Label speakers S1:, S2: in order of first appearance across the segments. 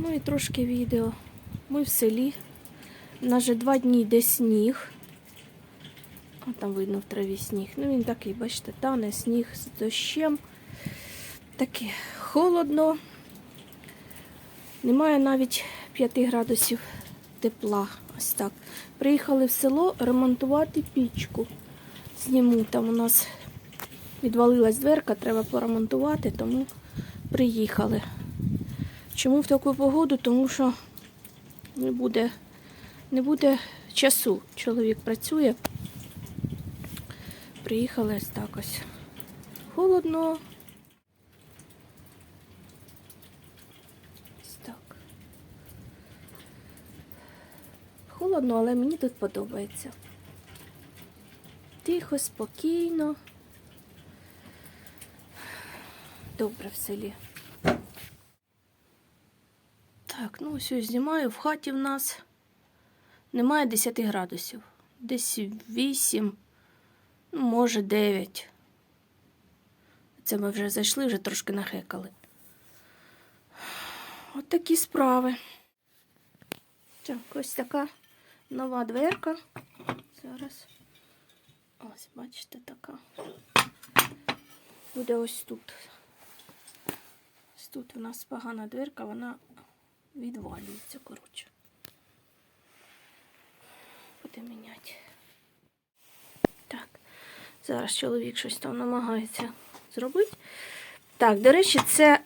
S1: Ну і трошки відео. Ми в селі. У нас же два дні йде сніг. А там видно в траві сніг. Ну він такий, бачите, тане сніг з дощем. Таке холодно. Немає навіть 5 градусів тепла. Ось так. Приїхали в село ремонтувати пічку. Зніму там у нас відвалилась дверка, треба поремонтувати, тому приїхали. Чому в таку погоду? Тому що не буде, не буде часу. Чоловік працює. Приїхали ось так ось. Холодно. Ось так. Холодно, але мені тут подобається. Тихо, спокійно. Добре в селі. Так, ну ось знімаю. В хаті в нас немає 10 градусів. Десь 8, ну, може 9. Це ми вже зайшли, вже трошки нахекали. От такі справи. Так, ось така нова дверка. Зараз. Ось, бачите, така. Буде ось тут. Ось тут у нас погана дверка, вона відвалюється, коротше. Буде міняти. Так, зараз чоловік щось там намагається зробити. Так, до речі, це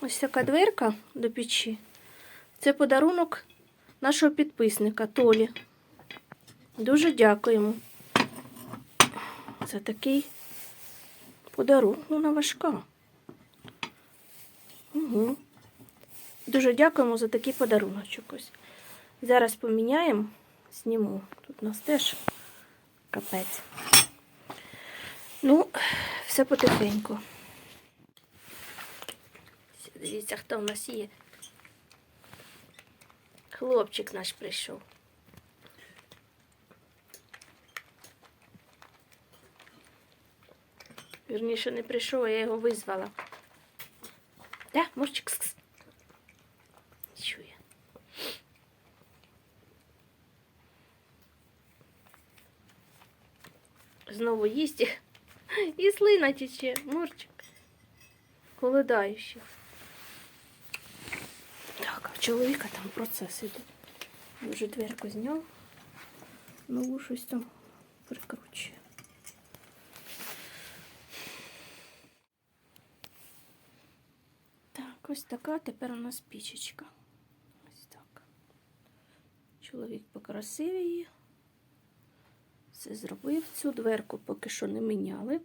S1: ось така дверка до печі. Це подарунок нашого підписника Толі. Дуже дякуємо. Це такий подарунок. Вона важка. Угу. Дуже дякуємо за такий подаруночок. Ось. Зараз поміняємо, зніму. Тут у нас теж капець. Ну, все потихеньку. Дивіться, хто в нас є. Хлопчик наш прийшов. Вірніше не прийшов, а я його визвала. Да, мурчик. Знову їсть і- слина тече, мурчик. Холодаючий. Так, а в чоловіка там процес іде. Вже дверку зняв. Нову щось там прикручує. Так, ось така тепер у нас пічечка. Ось так. Чоловік покрасив її. Все зробив. Цю дверку поки що не міняли.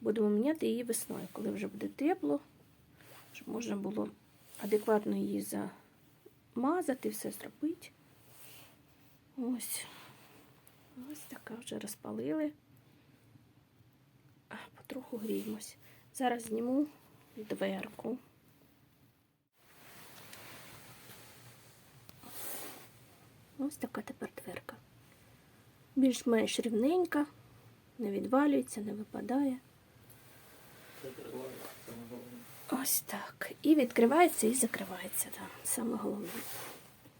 S1: Будемо міняти її весною, коли вже буде тепло, щоб можна було адекватно її замазати, все зробити. Ось. Ось така вже розпалили. Потроху гріємось. Зараз зніму дверку. Ось така тепер дверка. Більш-менш рівненька, не відвалюється, не випадає. Ось так. І відкривається і закривається. Там, саме головне.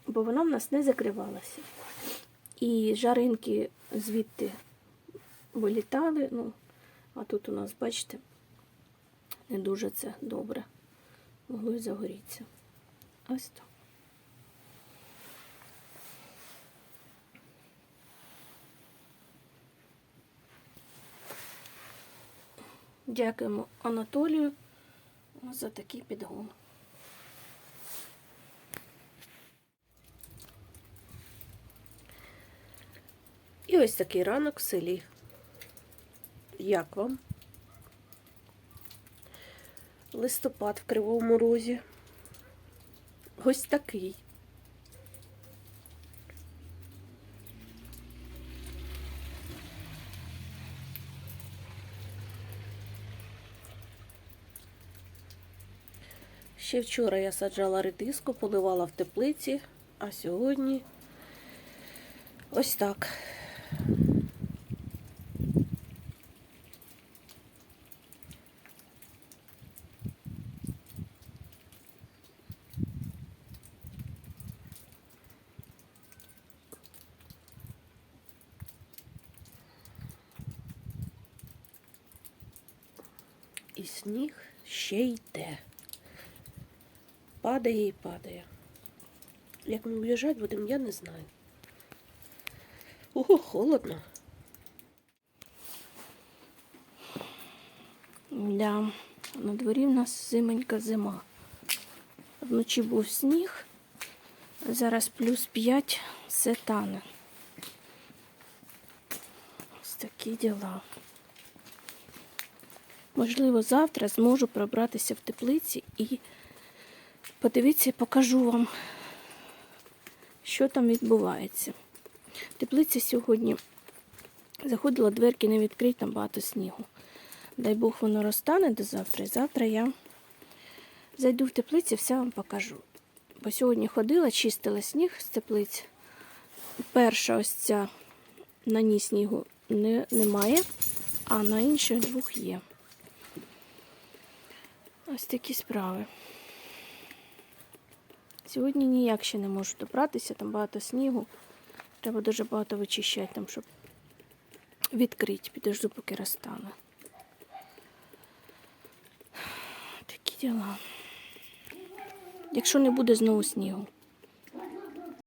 S1: Бо воно в нас не закривалося. І жаринки звідти вилітали. Ну, а тут у нас, бачите, не дуже це добре. Могло і загорітися. Ось так. Дякуємо Анатолію за такий підгон. І ось такий ранок в селі. Як вам? Листопад в Кривому Розі. Ось такий. Ще вчора я саджала редиску, поливала в теплиці, а сьогодні ось так. І сніг ще йде. Падає і падає. Як ми виїжджати будемо, я не знаю. Ого, холодно. Да, на дворі в нас зименька зима. Вночі був сніг, зараз плюс 5 все тане. Ось такі діла. Можливо, завтра зможу пробратися в теплиці і подивіться, покажу вам, що там відбувається. Теплиця сьогодні заходила, дверки не відкриті, там багато снігу. Дай Бог воно розтане до завтра. Завтра я зайду в теплиці, все вам покажу. Бо сьогодні ходила, чистила сніг з теплиць. Перша ось ця на ній снігу не, немає, а на інших двох є. Ось такі справи. Сьогодні ніяк ще не можу добратися, там багато снігу. Треба дуже багато вичищати, там, щоб відкрити, підожду, поки розтане. Такі діла. Якщо не буде знову снігу.